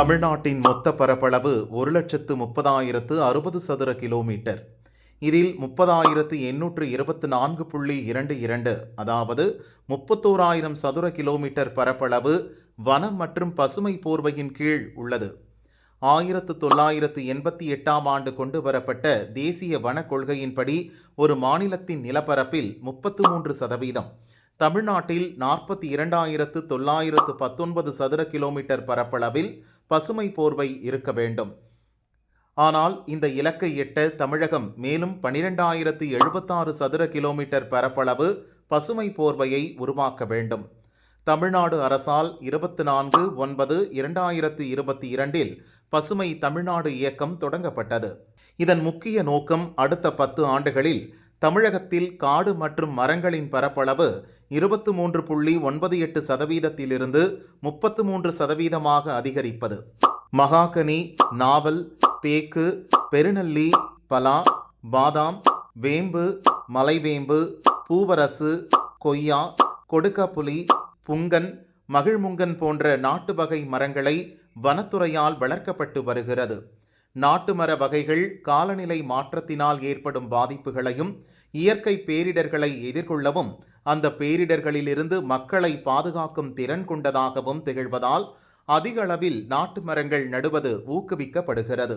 தமிழ்நாட்டின் மொத்த பரப்பளவு ஒரு லட்சத்து முப்பதாயிரத்து அறுபது சதுர கிலோமீட்டர். இதில் முப்பதாயிரத்து எண்ணூற்று இருபத்து நான்கு புள்ளி இரண்டு இரண்டு அதாவது முப்பத்தோராயிரம் சதுர கிலோமீட்டர் பரப்பளவு வனம் மற்றும் பசுமை போர்வையின் கீழ் உள்ளது. ஆயிரத்து தொள்ளாயிரத்து எண்பத்தி எட்டாம் ஆண்டு கொண்டு வரப்பட்ட தேசிய வன கொள்கையின்படி ஒரு மாநிலத்தின் நிலப்பரப்பில் முப்பத்து மூன்று சதவீதம் தமிழ்நாட்டில் நாற்பத்தி இரண்டாயிரத்து தொள்ளாயிரத்து பத்தொன்பது சதுர கிலோமீட்டர் பரப்பளவில் பசுமை போர்வை இருக்க வேண்டும். ஆனால் இந்த இலக்கை எட்ட தமிழகம் மேலும் பனிரெண்டாயிரத்து எழுபத்தாறு சதுர கிலோமீட்டர் பரப்பளவு பசுமை போர்வையை உருவாக்க வேண்டும். தமிழ்நாடு அரசால் இருபத்தி நான்கு ஒன்பது இரண்டாயிரத்து இருபத்தி இரண்டில் பசுமை தமிழ்நாடு இயக்கம் தொடங்கப்பட்டது. இதன் முக்கிய நோக்கம் அடுத்த பத்து ஆண்டுகளில் தமிழகத்தில் காடு மற்றும் மரங்களின் பரப்பளவு இருபத்து மூன்று புள்ளி ஒன்பது எட்டு சதவீதத்திலிருந்து முப்பத்து மூன்று சதவீதமாக அதிகரிப்பது. மகாகனி நாவல் தேக்கு பெருநெல்லி பலா பாதாம் வேம்பு மலைவேம்பு பூவரசு கொய்யா கொடுக்காப்புளி புங்கன் மகிழ்முங்கன் போன்ற நாட்டு வகை மரங்களை வனத்துறையால் வளர்க்கப்பட்டு வருகிறது. நாட்டு மர வகைகள் காலநிலை மாற்றத்தினால் ஏற்படும் பாதிப்புகளையும் இயற்கை பேரிடர்களை எதிர்கொள்ளவும் அந்த பேரிடர்களிலிருந்து மக்களை பாதுகாக்கும் திறன் கொண்டதாகவும் திகழ்வதால் அதிக அளவில் நாட்டு மரங்கள் நடுவது ஊக்குவிக்கப்படுகிறது.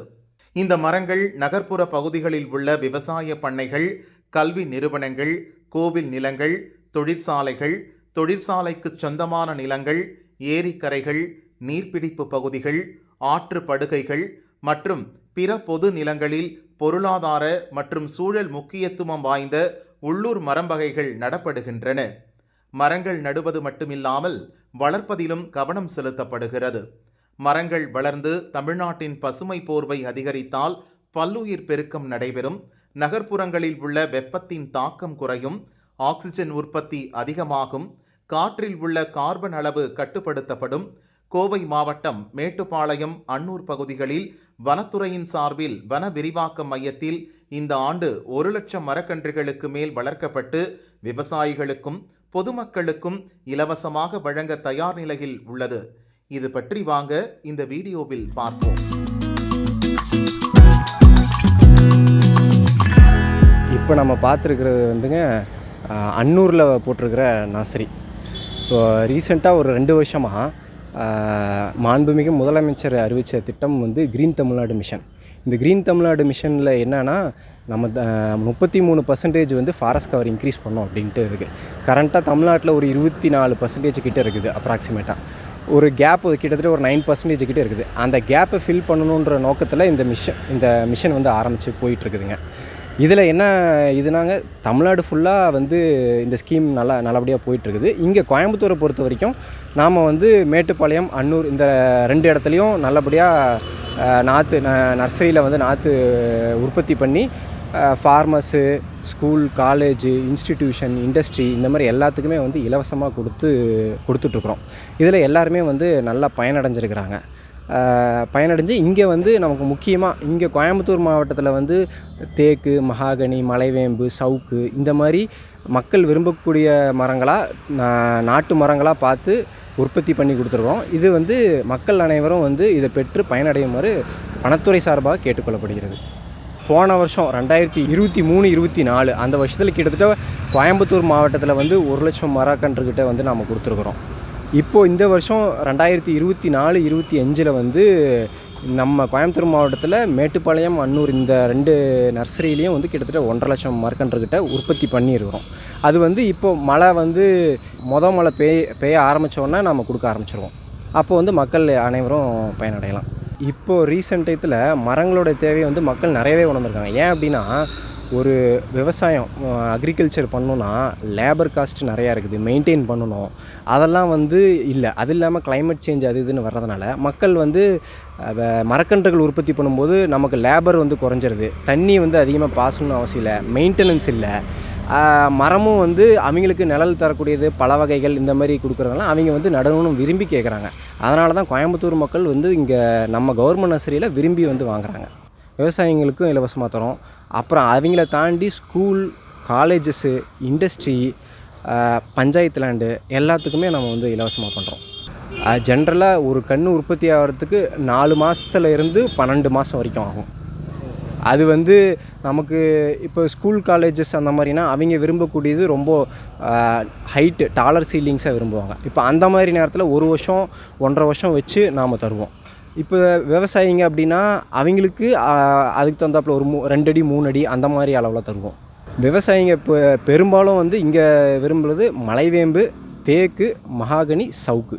இந்த மரங்கள் நகர்ப்புற பகுதிகளில் உள்ள விவசாய பண்ணைகள் கல்வி நிறுவனங்கள் கோவில் நிலங்கள் தொழிற்சாலைகள் தொழிற்சாலைக்கு சொந்தமான நிலங்கள் ஏரிக்கரைகள் நீர்பிடிப்பு பகுதிகள் ஆற்று படுகைகள் மற்றும் பிற பொது நிலங்களில் பொருளாதார மற்றும் சூழல் முக்கியத்துவம் வாய்ந்த உள்ளூர் மரம் வகைகள் நடப்படுகின்றன. மரங்கள் நடுவது மட்டுமில்லாமல் வளர்ப்பதிலும் கவனம் செலுத்தப்படுகிறது. மரங்கள் வளர்ந்து தமிழ்நாட்டின் பசுமை போர்வை அதிகரித்தால் பல்லுயிர் பெருக்கம் நடைபெறும். நகர்ப்புறங்களில் உள்ள வெப்பத்தின் தாக்கம் குறையும். ஆக்சிஜன் உற்பத்தி அதிகமாகும். காற்றில் உள்ள கார்பன் அளவு கட்டுப்படுத்தப்படும். கோவை மாவட்டம் மேட்டுப்பாளையம் அன்னூர் பகுதிகளில் வனத்துறையின் சார்பில் வன விரிவாக்க மையத்தில் இந்த ஆண்டு ஒரு லட்சம் மரக்கன்றுகளுக்கு மேல் வளர்க்கப்பட்டு விவசாயிகளுக்கும் பொதுமக்களுக்கும் இலவசமாக வழங்க தயார் நிலையில் உள்ளது. இது பற்றி வாங்க இந்த வீடியோவில் பார்ப்போம். இப்போ நம்ம பார்த்துருக்கிறது வந்துங்க அன்னூரில் போட்டிருக்கிற நர்சரி. இப்போ ரீசெண்டாக ஒரு ரெண்டு வருஷமாக மாண்புமிகு முதலமைச்சர் அறிவித்த திட்டம் வந்து க்ரீன் தமிழ்நாடு மிஷன் இந்த க்ரீன் தமிழ்நாடு மிஷனில் என்னென்னா நம்ம முப்பத்தி மூணு பர்சன்டேஜ் வந்து ஃபாரஸ்ட் கவர் இன்க்ரீஸ் பண்ணோம் அப்படின்ட்டு இருக்குது கரண்ட்டாக தமிழ்நாட்டில் ஒரு இருபத்தி நாலு பர்சன்டேஜ் கிட்டே இருக்குது அப்ராக்சிமேட்டாக ஒரு கேப் கிட்டத்தட்ட ஒரு நைன் பர்சன்டேஜ் கிட்டே இருக்குது. அந்த கேப்பை ஃபில் பண்ணணுன்ற நோக்கத்தில் இந்த மிஷன் இந்த மிஷன் வந்து ஆரம்பித்து போயிட்டுருக்குதுங்க இதில் என்ன இதுனாங்க தமிழ்நாடு ஃபுல்லாக வந்து இந்த ஸ்கீம் நல்லா நல்லபடியாக போயிட்டுருக்குது. இங்கே கோயம்புத்தூரை பொறுத்த வரைக்கும் நாம் வந்து மேட்டுப்பாளையம் அன்னூர் இந்த ரெண்டு இடத்துலையும் நல்லபடியாக நாற்று ந நர்சரியில் வந்து நாற்று உற்பத்தி பண்ணி farmers school college institution industry இந்த மாதிரி எல்லாத்துக்குமே வந்து இலவசமாக கொடுத்து கொடுத்துட்ருக்குறோம் இதில் எல்லாருமே வந்து நல்லா பயனடைஞ்சிருக்கிறாங்க. பயனடைஞ்சு இங்கே வந்து நமக்கு முக்கியமாக இங்கே கோயம்புத்தூர் மாவட்டத்தில் வந்து தேக்கு மகாகனி மலைவேம்பு சவுக்கு இந்த மாதிரி மக்கள் விரும்பக்கூடிய மரங்களாக நாட்டு மரங்களாக பார்த்து உற்பத்தி பண்ணி கொடுத்துருக்கோம். இது வந்து மக்கள் அனைவரும் வந்து இதை பெற்று பயனடையுமாறு வனத்துறை சார்பாக கேட்டுக்கொள்ளப்படுகிறது. போன வருஷம் ரெண்டாயிரத்தி இருபத்தி மூணு இருபத்தி நாலு அந்த வருஷத்தில் கிட்டத்தட்ட கோயம்புத்தூர் மாவட்டத்தில் வந்து ஒரு லட்சம் மரக்கன்றுக்கிட்ட வந்து நாம் கொடுத்துருக்குறோம். இப்போது இந்த வருஷம் ரெண்டாயிரத்தி இருபத்தி நாலு இருபத்தி அஞ்சில் வந்து நம்ம கோயம்புத்தூர் மாவட்டத்தில் மேட்டுப்பாளையம் அன்னூர் இந்த ரெண்டு நர்சரியிலையும் வந்து கிட்டத்தட்ட ஒன்றரை லட்சம் மரக்கன்றுக்கிட்ட உற்பத்தி பண்ணியிருக்கிறோம். அது வந்து இப்போது மழை வந்து மொத மழை பெய் பெய்ய ஆரம்பித்தோன்னா நம்ம கொடுக்க ஆரம்பிச்சிருவோம். அப்போ வந்து மக்கள் அனைவரும் பயனடையலாம். இப்போது ரீசெண்ட் டயத்தில் மரங்களோட தேவையை வந்து மக்கள் நிறையவே உணர்ந்துருக்காங்க. ஏன் அப்படின்னா ஒரு விவசாயம் அக்ரிகல்ச்சர் பண்ணோன்னா லேபர் காஸ்ட் நிறையா இருக்குது மெயின்டைன் பண்ணணும். அதெல்லாம் வந்து இல்லை. அது இல்லாமல் கிளைமேட் சேஞ்ச் அது இதுன்னு வர்றதுனால மக்கள் வந்து மரக்கன்றுகள் உற்பத்தி பண்ணும்போது நமக்கு லேபர் வந்து குறைஞ்சிருது. தண்ணி வந்து அதிகமாக பாசணும்னு அவசியம் இல்லை. மெயின்டெனன்ஸ் இல்லை. மரமும் வந்து அவங்களுக்கு நிழல் தரக்கூடியது பல வகைகள் இந்த மாதிரி கொடுக்குறதெல்லாம் அவங்க வந்து நடணும்னு விரும்பி கேட்குறாங்க அதனால தான் கோயம்புத்தூர் மக்கள் வந்து இங்கே நம்ம கவர்மெண்ட் நர்சரியில் விரும்பி வந்து வாங்குறாங்க. விவசாயிங்களுக்கும் இலவசமாக தரோம். அப்புறம் அவங்கள தாண்டி school colleges industry panchayat land எல்லாத்துக்குமே நம்ம வந்து இலவசமாக பண்ணுறோம் ஜென்ரலாக ஒரு கன்று உற்பத்தி ஆகிறதுக்கு நாலு மாதத்துல இருந்து பன்னெண்டு மாதம் வரைக்கும் ஆகும். அது வந்து நமக்கு இப்போ ஸ்கூல் காலேஜஸ் அந்த மாதிரினா அவங்க விரும்பக்கூடியது ரொம்ப ஹைட்டு டாலர் சீலிங்ஸாக விரும்புவாங்க. இப்போ அந்த மாதிரி நேரத்தில் ஒரு வருஷம் ஒன்றரை வருஷம் வச்சு நாம் தருவோம். இப்போ விவசாயிங்க அப்படின்னா அவங்களுக்கு அதுக்கு தகுந்தாப்புல ஒரு மூ ரெண்டு அடி மூணு அடி அந்த மாதிரி அளவில் தருவோம். விவசாயிங்க இப்போ பெரும்பாலும் வந்து இங்கே விரும்புகிறது மலைவேம்பு தேக்கு மகாகனி சவுக்கு.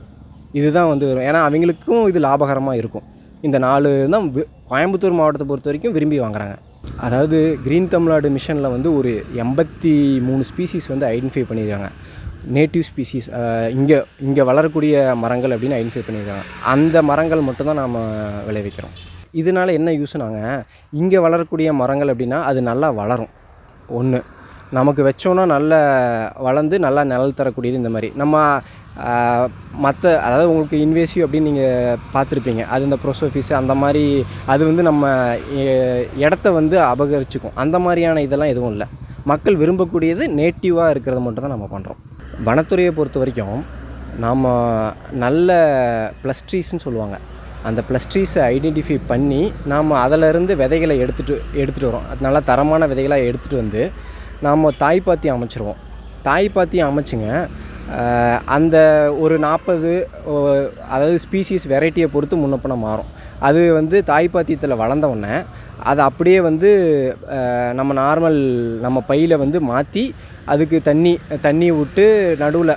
இதுதான் வந்து வரும். ஏன்னா அவங்களுக்கும் இது லாபகரமாக இருக்கும். இந்த நாலு தான் கோயம்புத்தூர் மாவட்டத்தை பொறுத்த வரைக்கும் விரும்பி வாங்குறாங்க. அதாவது க்ரீன் தமிழ்நாடு மிஷனில் வந்து ஒரு எண்பத்தி மூணு ஸ்பீசிஸ் வந்து ஐடென்டிஃபை பண்ணியிருக்காங்க. நேட்டிவ் ஸ்பீசிஸ் இங்கே இங்கே வளரக்கூடிய மரங்கள் அப்படின்னு ஐடென்டிஃபை பண்ணியிருக்காங்க அந்த மரங்கள் மட்டும்தான் நாம் விளைவிக்கிறோம். இதனால் என்ன யூஸ்னாங்க இங்கே வளரக்கூடிய மரங்கள் அப்படின்னா அது நல்லா வளரும். ஒன்று நமக்கு வச்சோன்னா நல்ல வளர்ந்து நல்லா நிழல் தரக்கூடியது இந்த மாதிரி. நம்ம மற்ற அதாவது உங்களுக்கு இன்வேசிவ் அப்படின்னு நீங்கள் பார்த்துருப்பீங்க. அது இந்த ப்ரோசோஃபிஸ் அந்த மாதிரி அது வந்து நம்ம இடத்த வந்து அபகரிச்சுக்கும். அந்த மாதிரியான இதெல்லாம் எதுவும் இல்லை. மக்கள் விரும்பக்கூடியது நேட்டிவாக இருக்கிறத மட்டும் தான் நம்ம பண்ணுறோம் வனத்துறையை பொறுத்த வரைக்கும் நாம் நல்ல ப்ளஸ்ட்ரீஸ்னு சொல்லுவாங்க. அந்த ப்ளஸ்ட்ரீஸை ஐடென்டிஃபை பண்ணி நாம் அதிலிருந்து விதைகளை எடுத்துகிட்டு எடுத்துகிட்டு வரோம். அது நல்லா தரமான விதைகளாக எடுத்துகிட்டு வந்து நாம் தாய்ப்பாத்தி அமைச்சிருவோம். தாய்ப்பாத்தி அமைச்சுங்க அந்த ஒரு நாற்பது அதாவது ஸ்பீசிஸ் வெரைட்டியை பொறுத்து முன்னப்பின மாறும். அது வந்து தாய்ப்பாத்தியத்தில் வளர்ந்த உடனே அதை அப்படியே வந்து நம்ம நார்மல் நம்ம பையில் வந்து மாற்றி அதுக்கு தண்ணி தண்ணி விட்டு நடுவில்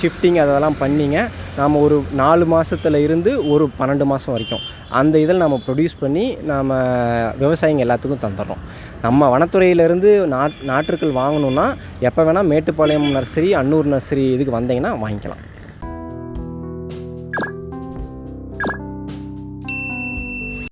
ஷிஃப்டிங் அதெல்லாம் பண்ணிங்க. நாம் ஒரு நாலு மாதத்தில் இருந்து ஒரு பன்னெண்டு மாதம் வரைக்கும். அந்த இதில் நம்ம ப்ரொடியூஸ் பண்ணி நாம் விவசாயிங்க எல்லாத்துக்கும் தந்துடுறோம். நம்ம வனத்துறையிலேருந்து நாட் நாற்றுக்கள் வாங்கணுன்னா எப்போ வேணால் மேட்டுப்பாளையம் நர்சரி அன்னூர் நர்சரி இதுக்கு வந்தீங்கன்னா வாங்கிக்கலாம்.